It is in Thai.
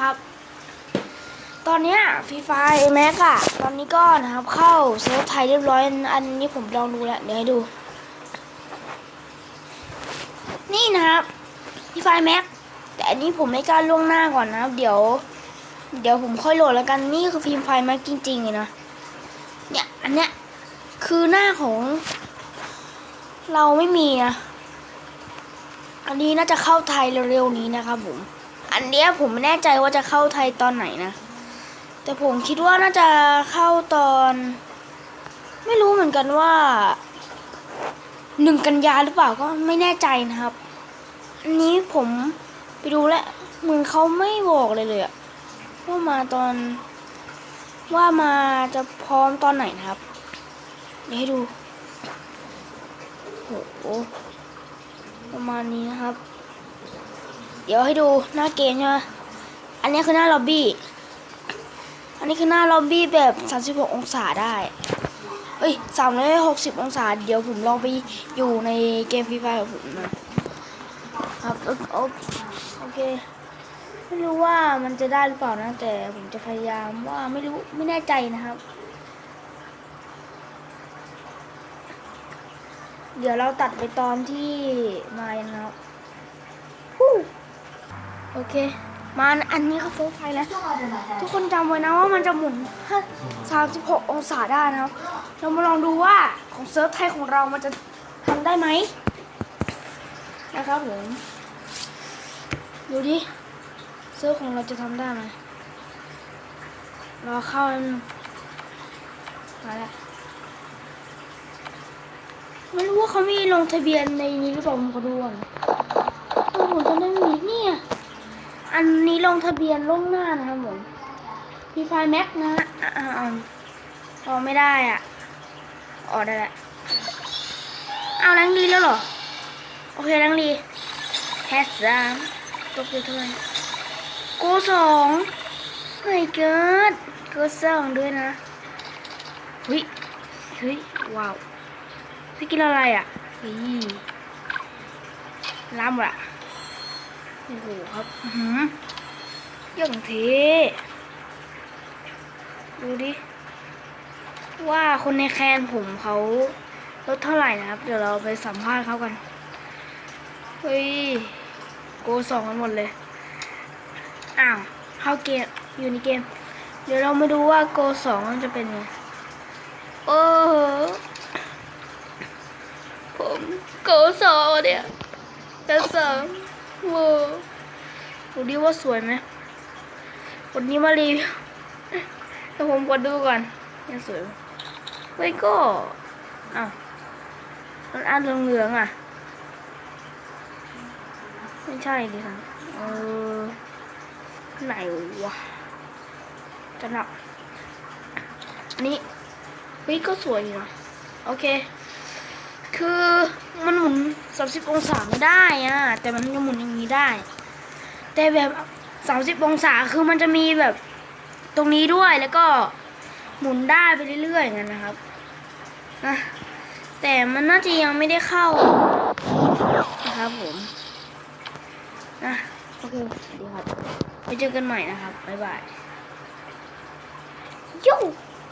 นะครับ ตอนเนี้ยฟรีไฟแม็กอะตอนนี้ก็นะครับเข้าเซิร์ฟไทยเรียบร้อย อันนี้ผมลองดูแล้วเดี๋ยวให้ดู นี่นะครับฟรีไฟแม็กแต่อันนี้ผมไม่กล้าล่วงหน้าก่อนนะครับ เดี๋ยว เดี๋ยวผมค่อยโหลดแล้วกันนี่คือฟิล์ไฟแม็กจริงๆเลยนะเนี่ยอันเนี้ยคือหน้าของ เราไม่มีนะอันนี้น่าจะเข้าไทยเร็วๆนี้นะครับผม อันเนี้ยผมไม่แน่ใจว่าจะเข้าไทยตอนไหนนะ แต่ผมคิดว่าน่าจะเข้าตอน ไม่รู้เหมือนกันว่าหนึ่งกันยาหรือเปล่าก็ไม่แน่ใจนะครับ อันนี้ผมไปดูแล้วเหมือนเขาไม่บอกเลยเลยอะว่ามาตอน ว่ามาจะพร้อมตอนไหนนะครับเดี๋ยวให้ดูโอ้โหประมาณนี้นะครับ ดี๋ยวให้ดูหน้าเกมใช่ไหมอันนี้คือหน้าล็อบบี้ อันนี้คือหน้าล็อบบี้แบบ 36 องศาได้ เอ้ย360 องศา เดี๋ยวผมลองไปอยู่ในเกมฟรีไฟของผมนะครับโอเค ไม่รู้ว่ามันจะได้หรือเปล่านะ แต่ผมจะพยายามว่าไม่รู้ไม่แน่ใจนะครับ เดี๋ยวเราตัดไปตอนที่มานะครับฮู้ โอเค มาอันนี้ก็เฟิร์สไฟแล้ว ทุกคนจำไว้นะว่ามันจะหมุน 36 องศาได้นะครับ เรามาลองดูว่าของเซิร์ฟไทยของเรามันจะทำได้ไหมนะครับผม ดูดิ เซิร์ฟของเราจะทำได้ไหมรอเข้ามาแล้วไม่รู้ว่าเขามีลงทะเบียนในนี้หรือเปล่าผมขอดูก่อนเออผมจะได้มีเนี่ย อันนี้ลงทะเบียนล่วงหน้านะครับผมพีไฟแม็กนะฮะอ่าอ่าอไม่ได้อะออกได้แล้วเอาแรงดีแล้วเหรอ โอเคแรงดีแฮสซามตกอยู่เท่าไหร่โกสองไม่เกิดเกิดสองด้วยนะเฮ้ยเฮ้ยว้าวพี่กินอะไรอะเฮ้ยล้ำว่ะ โอ้โหครับอื้อหืออย่างเทดูดิ ว่าคนในแคนผมเขาลดเท่าไหร่นะครับ เดี๋ยวเราไปสัมภาษณ์เขากัน เฮ้ย โกสองกันหมดเลย อ้าว เข้าเกม อยู่ในเกม เดี๋ยวเรามาดูว่าโกสองมันจะเป็นไง โอ้โหผมโกสองเนี่ยโกสอง ว้าวดูดิว่าสวยไหมวันนี้มารีวิวเดี๋ยวผมกดดูก่อนยังสวยไหมเฮ้ยก็อ้าวมันอันเหลืองๆอะ ไม่ใช่ดิค่ะเออไหนวะจะหนักอันนี้เฮ้ยก็สวยอยู่นะโอเค คือมันหมุน30องศาไม่ได้อะแต่มันจะหมุนอย่างนี้ได้ แต่แบบ30องศาคือมันจะมีแบบตรงนี้ด้วยแล้วก็หมุนได้ไปเรื่อยๆอย่างนั้นนะครับนะแต่มันน่าจะยังไม่ได้เข้านะครับผมนะโอเคดีครับไปเจอกันใหม่นะครับบ๊ายบายยู